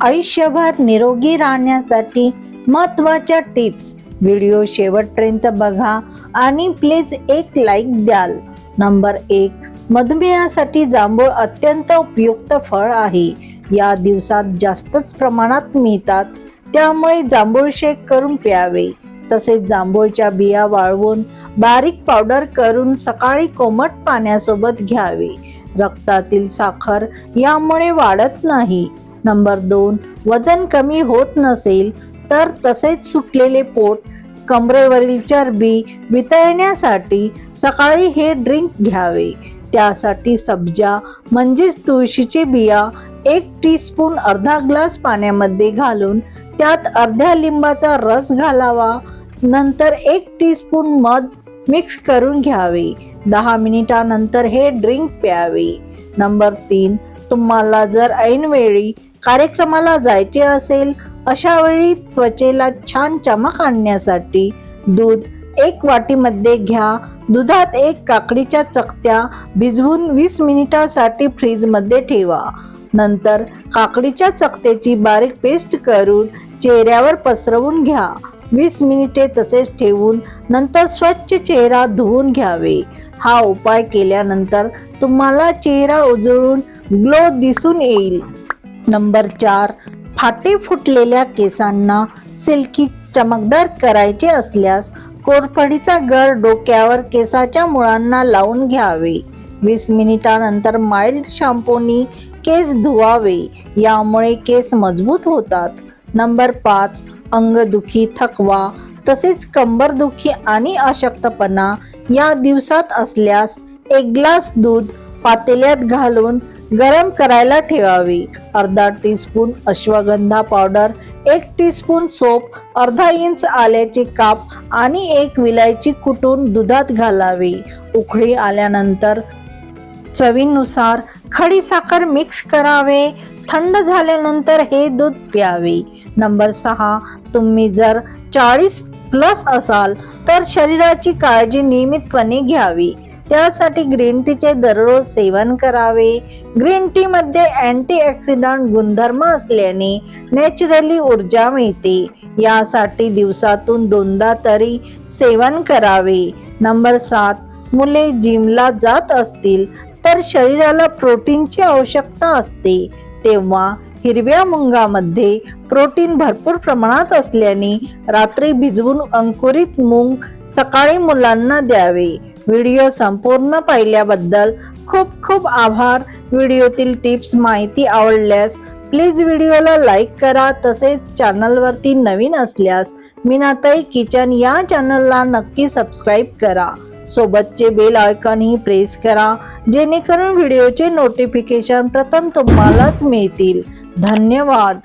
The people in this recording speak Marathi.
आयुष्यभर निरोगी राहण्यासाठी महत्त्वाच्या टिप्स. व्हिडिओ शेवटपर्यंत बघा आणि प्लीज एक लाईक द्याल. नंबर एक मधुमेहासाठी जांभूळ अत्यंत उपयुक्त फळ आहे. या दिवसात जास्तच प्रमाणात मिळतात त्यामुळे जांभूळ शेक करून प्यावे. तसेच जांभूळच्या बिया वाळवून बारीक पावडर करून सकाळी कोमट पाण्यासोबत घ्यावे. रक्तातील साखर यामुळे वाढत नाही. नंबर दोन वजन कमी होत नसेल तर तसेच सुटलेले पोट कमरेवरील चरबी वितळण्यासाठी सकाळी हे ड्रिंक घ्यावे. त्यासाठी सब्जा म्हणजेच तुळशीचे बिया एक टीस्पून अर्धा ग्लास पाण्यामध्ये घालून त्यात अर्ध्या लिंबाचा रस घालावा. नंतर एक टीस्पून मध मिक्स करून घ्यावे. दहा मिनिटानंतर हे ड्रिंक प्यावे. नंबर तीन तुम्हाला जर ऐनवेळी कार्यक्रमाला जायचे असेल अशा वेळी त्वचेला छान चमक आणण्यासाठी दूध एक वाटीमध्ये घ्या. दुधात एक काकडीच्या चकत्या भिजवून वीस मिनिटासाठी फ्रीजमध्ये ठेवा. नंतर काकडीच्या चकत्याची बारीक पेस्ट करून चेहऱ्यावर पसरवून घ्या. वीस मिनिटे तसेच ठेवून नंतर स्वच्छ चेहरा धुवून घ्यावे. हा उपाय केल्यानंतर तुम्हाला चेहरा उजळून ग्लो दिसून येईल. नंबर चार फाटे फुटलेल्या केसांना सिल्की चमकदार करायचे असल्यास कोरफडीचा गर डोक्यावर केसाच्या मुळांना लावून घ्यावे. वीस मिनिटानंतर माइल्ड शॅम्पूनी केस धुवावे यामुळे केस मजबूत होतात. नंबर पाच अंगदुखी थकवा तसेच कंबरदुखी आणि अशक्तपणा या दिवसात असल्यास एक ग्लास दूध पातेल्यात घालून गरम करायला ठेवावी. अर्धा टीस्पून अश्वगंधा पावडर एक टीस्पून सोप अर्धा इंच आल्याची काप आणि एक विलायची कुटून दुधात घालावी. उकळी आल्यानंतर चवीनुसार खडी साखर मिक्स करावे. थंड झाल्यानंतर हे दूध प्यावे. नंबर सहा तुम्ही जर चाळीस प्लस असाल तर शरीराची काळजी नियमितपणे घ्यावी. त्यासाठी ग्रीन टीचे दररोज सेवन करावे. ग्रीन टी मध्ये अँटीऑक्सिडंट गुणधर्म असल्याने नॅचरली ऊर्जा मिळते. यासाठी दिवसातून दोनदा तरी सेवन करावे. नंबर सात मुले जिमला जात असतील तर शरीराला प्रोटीनची आवश्यकता असते. तेव्हा हिरव्या मुंगामध्ये प्रोटीन भरपूर प्रमाणात असल्याने रात्री भिजवून अंकुरित मूग सकाळी मुलांना द्यावे. व्हिडिओ संपूर्ण पाहिल्याबद्दल खूप खूप आभार. व्हिडिओतील टिप्स माहिती आवडल्यास प्लीज व्हिडिओला लाईक करा तसेच चॅनलवरती नवीन असल्यास मीनाताई किचन या चॅनलला नक्की सबस्क्राईब करा. सोबतचे बेल आयकॉनही प्रेस करा जेणेकरून व्हिडिओचे नोटिफिकेशन प्रथम तुम्हालाच मिळतील. धन्यवाद.